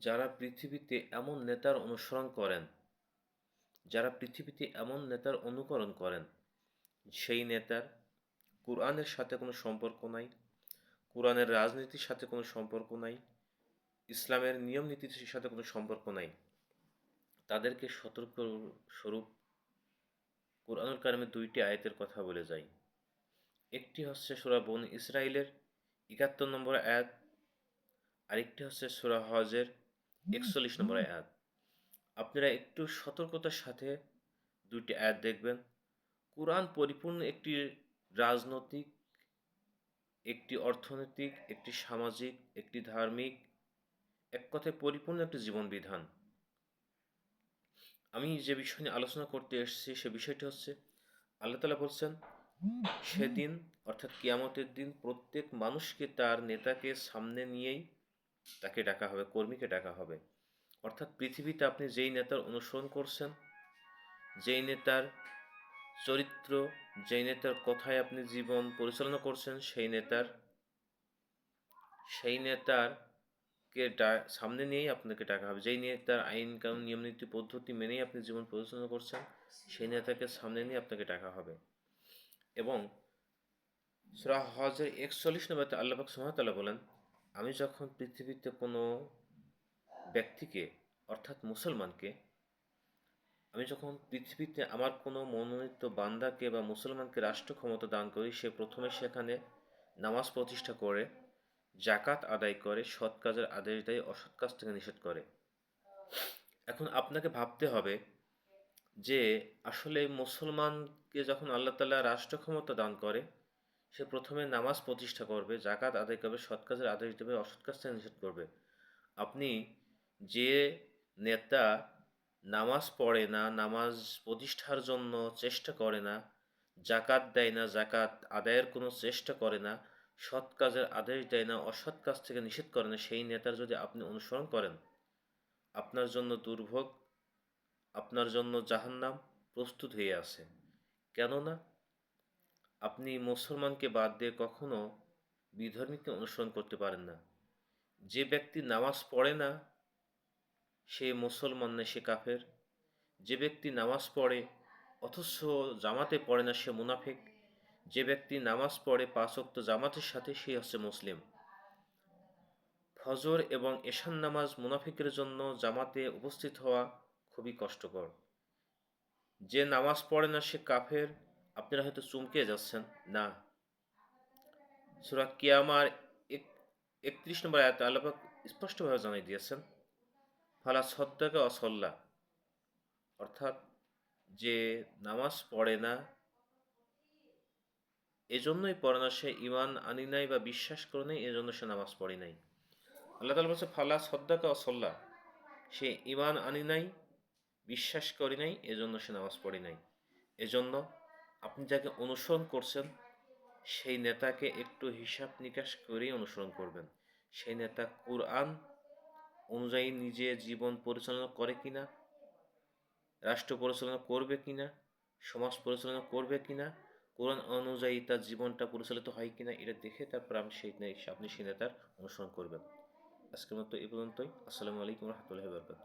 যারা পৃথিবীতে এমন নেতার অনুসরণ করেন, যারা পৃথিবীতে এমন নেতার অনুকরণ করেন, সেই নেতার কোরআনের সাথে কোনো সম্পর্ক নাই, কোরআনের রাজনীতির সাথে কোনো সম্পর্ক নাই, ইসলামের নিয়ম নীতির সাথে কোনো সম্পর্ক নাই, তাদেরকে সতর্ক স্বরূপ কোরআনুল কারিমের দুইটি আয়াতের কথা বলে যাই। একটি হচ্ছে সুরা বন ইসরায়েলের একাত্তর নম্বর আয়াত, আরেকটি হচ্ছে সুরা হজের একচল্লিশ নম্বর আয়াত আপনারা একটু সতর্কতার সাথে দুইটি আয়াত দেখবেন। কোরআন পরিপূর্ণ একটি রাজনৈতিক একটি অর্থনৈতিক একটি সামাজিক একটি ধার্মিক এক কথায় পরিপূর্ণ একটি জীবন বিধান আমি যে বিষয় নিয়ে আলোচনা করতে এসেছি সে বিষয়টি হচ্ছে আল্লাহ তালা বলছেন সেদিন অর্থাৎ কিয়ামতের দিন প্রত্যেক মানুষকে তার নেতাকে সামনে নিয়েই তাকে ডাকা হবে, কর্মীকে ডাকা হবে। অর্থাৎ পৃথিবীতে আপনি যেই নেতার অনুসরণ করছেন, যেই নেতার চরিত্র, যেই নেতার কথায় আপনি জীবন পরিচালনা করছেন, সেই নেতার সেই নেতার কে সামনে নিয়েই আপনাকে ডাকা হবে। যেই নেতার আইন, কানুন, নিয়ম, নীতি, পদ্ধতি মেনেই আপনি জীবন পরিচালনা করছেন, সেই নেতাকে সামনে নিয়ে আপনাকে ডাকা হবে। এবং সুরা হজের একচল্লিশ নম্বরতে আল্লাহাক সুহামতাল্লাহ বলেন আমি যখন পৃথিবীতে কোনো ব্যক্তিকে, অর্থাৎ মুসলমানকে, আমি যখন পৃথিবীতে আমার কোনো মনোনীত বান্দাকে বা মুসলমানকে রাষ্ট্র ক্ষমতা দান করি, সে প্রথমে সেখানে নামাজ প্রতিষ্ঠা করে জাকাত আদায় করে, সৎ কাজের আদেশ দেয়, অসৎ কাজ থেকে নিষেধ করে। এখন আপনাকে ভাবতে হবে যে আসলে মুসলমানকে যখন আল্লাহ তাল্লাহ রাষ্ট্র ক্ষমতা দান করে সে প্রথমে নামাজ প্রতিষ্ঠা করবে জাকাত আদায় করবে, সৎ কাজের আদেশ দেবে, অসৎ কাজ থেকে নিষেধ করবে। আপনি যে নেতা নামাজ পড়ে না, নামাজ প্রতিষ্ঠার জন্য চেষ্টা করে না জাকাত দেয় না জাকাত আদায়ের কোনো চেষ্টা করে না, সৎ কাজের আদেশ দেয় না, অসৎ কাজ থেকে নিষেধ করে না, সেই নেতার যদি আপনি অনুসরণ করেন, আপনার জন্য দুর্ভোগ, আপনার জন্য জাহান্নাম প্রস্তুত হয়ে আছে। কেননা আপনি মুসলমানকে বাদ দিয়ে কখনো বিধর্মীকে অনুসরণ করতে পারেন না। যে ব্যক্তি নামাজ পড়ে না, সে মুসলমান না, সে কাফের। যে ব্যক্তি নামাজ পড়ে, অথচ জামাতে পড়ে না, সে মুনাফেক। যে ব্যক্তি নামাজ পড়ে পাঁচক্ত জামাতের সাথে, সে হচ্ছে মুসলিম। ফজর এবং এশান নামাজ মুনাফিকের জন্য জামাতে উপস্থিত হওয়া খুবই কষ্টকর। যে নামাজ পড়ে না, সে কাফের। আপনারা হয়তো চমকে যাচ্ছেন। না। সুরা কিয়ামার একত্রিশ নম্বর আয়াত আল্লাপাক স্পষ্টভাবে জানাই দিয়েছেন, ফালা সদ্দাকে অসল্লা অর্থাৎ যে নামাজ পড়ে না, এজন্যই পড়ে না, সে ইমান আনি নাই বা বিশ্বাস করে নাই, এজন্য সে নামাজ পড়ে নাই। আল্লাহ তালা বলছে, ফালা সদ্দাকা অসল্লা সে ইমান আনি নাই, বিশ্বাস করি নাই, এজন্য সে নামাজ পড়ে নাই। এজন্য আপনি যাকে অনুসরণ করছেন, সেই নেতাকে একটু হিসাব নিকাশ করেই অনুসরণ করবেন। সেই নেতা কোরআন অনুযায়ী নিজে জীবন পরিচালনা করে কিনা, রাষ্ট্র পরিচালনা করবে কিনা, সমাজ পরিচালনা করবে কিনা, কোরআন অনুযায়ী তার জীবনটা পরিচালিত হয় কিনা, এটা দেখে তারপর আমি সেই আপনি সেই নেতার অনুসরণ করবেন। আজকের মতো এই পর্যন্তই। আসসালামু আলাইকুম রহমতুল্লাহ বরকাত